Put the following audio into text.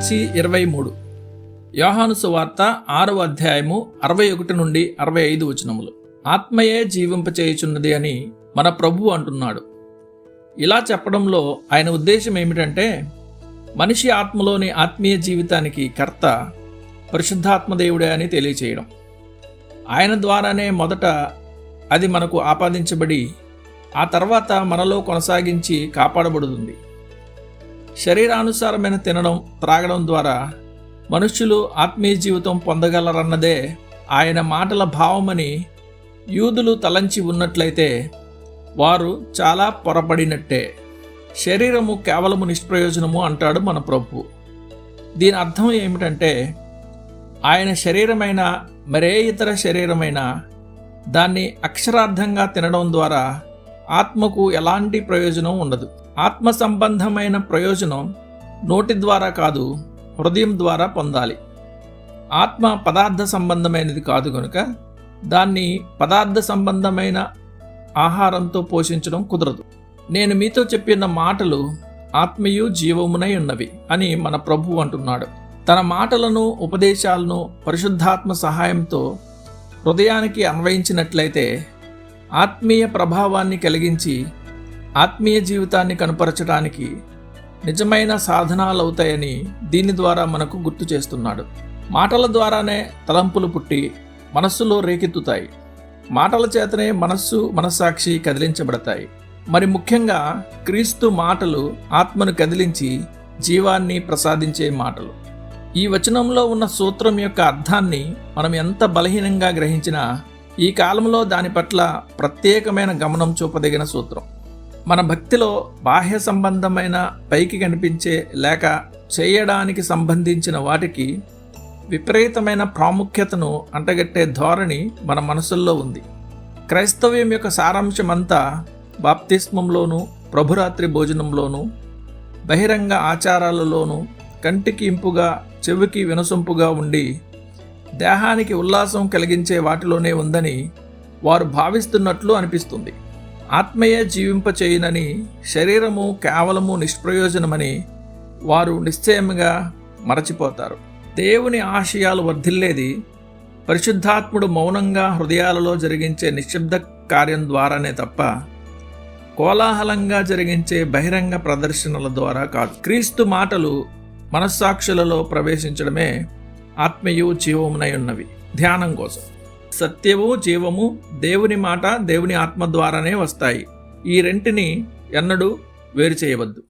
మార్చి ఇరవై మూడు. యోహాను సువార్త ఆరవ అధ్యాయము అరవై ఒకటి నుండి అరవై ఐదు వచనములు. ఆత్మయే జీవింపచేయుచున్నది అని మన ప్రభువు అంటున్నాడు. ఇలా చెప్పడంలో ఆయన ఉద్దేశం ఏమిటంటే మనిషి ఆత్మలోని ఆత్మీయ జీవితానికి కర్త పరిశుద్ధాత్మదేవుడే అని తెలియచేయడం. ఆయన ద్వారానే మొదట అది మనకు ఆపాదించబడి ఆ తర్వాత మనలో కొనసాగించి కాపాడబడుతుంది. శరీరానుసారమైన తినడం త్రాగడం ద్వారా మనుష్యులు ఆత్మీయ జీవితం పొందగలరన్నదే ఆయన మాటల భావమని యూదులు తలంచి ఉన్నట్లయితే వారు చాలా పొరపడినట్టే. శరీరము కేవలము నిష్ప్రయోజనము అంటాడు మన ప్రభు. దీని అర్థం ఏమిటంటే ఆయన శరీరమైన మరే ఇతర శరీరమైన దాన్ని అక్షరార్థంగా తినడం ద్వారా ఆత్మకు ఎలాంటి ప్రయోజనం ఉండదు. ఆత్మ సంబంధమైన ప్రయోజనం నోటి ద్వారా కాదు హృదయం ద్వారా పొందాలి. ఆత్మ పదార్థ సంబంధమైనది కాదు కనుక దాన్ని పదార్థ సంబంధమైన ఆహారంతో పోషించడం కుదరదు. నేను మీతో చెప్పిన మాటలు ఆత్మీయు జీవమునై ఉన్నవి అని మన ప్రభు అంటున్నాడు. తన మాటలను ఉపదేశాలను పరిశుద్ధాత్మ సహాయంతో హృదయానికి అన్వయించినట్లయితే ఆత్మీయ ప్రభావాన్ని కలిగించి ఆత్మీయ జీవితాన్ని కనపరచడానికి నిజమైన సాధనాలవుతాయని దీని ద్వారా మనకు గుర్తు చేస్తున్నాడు. మాటల ద్వారానే తలంపులు పుట్టి మనస్సులో రేకెత్తుతాయి. మాటల చేతనే మనస్సు మనస్సాక్షి కదిలించబడతాయి. మరి ముఖ్యంగా క్రీస్తు మాటలు ఆత్మను కదిలించి జీవాన్ని ప్రసాదించే మాటలు. ఈ వచనంలో ఉన్న సూత్రం యొక్క అర్థాన్ని మనం ఎంత బలహీనంగా గ్రహించినా ఈ కాలంలో దాని పట్ల ప్రత్యేకమైన గమనం చూపదగిన సూత్రం. మన భక్తిలో బాహ్య సంబంధమైన పైకి కనిపించే లేక చేయడానికి సంబంధించిన వాటికి విపరీతమైన ప్రాముఖ్యతను అంటగట్టే ధోరణి మన మనసుల్లో ఉంది. క్రైస్తవ్యం యొక్క సారాంశమంతా బాప్తిస్మంలోనూ ప్రభురాత్రి భోజనంలోనూ బహిరంగ ఆచారాలలోనూ కంటికి ఇంపుగా చెవికి వినసొంపుగా ఉండి దేహానికి ఉల్లాసం కలిగించే వాటిలోనే ఉందని వారు భావిస్తున్నట్లు అనిపిస్తుంది. ఆత్మయే జీవింపచేయునని శరీరము కేవలము నిష్ప్రయోజనమని వారు నిశ్చయముగా మరచిపోతారు. దేవుని ఆశయాలు వర్ధిల్లేది పరిశుద్ధాత్ముడు మౌనంగా హృదయాలలో జరిగించే నిశ్శబ్ద కార్యం ద్వారానే తప్ప కోలాహలంగా జరిగించే బహిరంగ ప్రదర్శనల ద్వారా కాదు. క్రీస్తు మాటలు మనస్సాక్షులలో ప్రవేశించడమే ఆత్మీయు జీవమునై ఉన్నవి. ధ్యానం కోసం. సత్యము జీవము దేవుని మాట దేవుని ఆత్మ ద్వారానే వస్తాయి. ఈ రెంటిని ఎన్నడూ వేరు చేయవద్దు.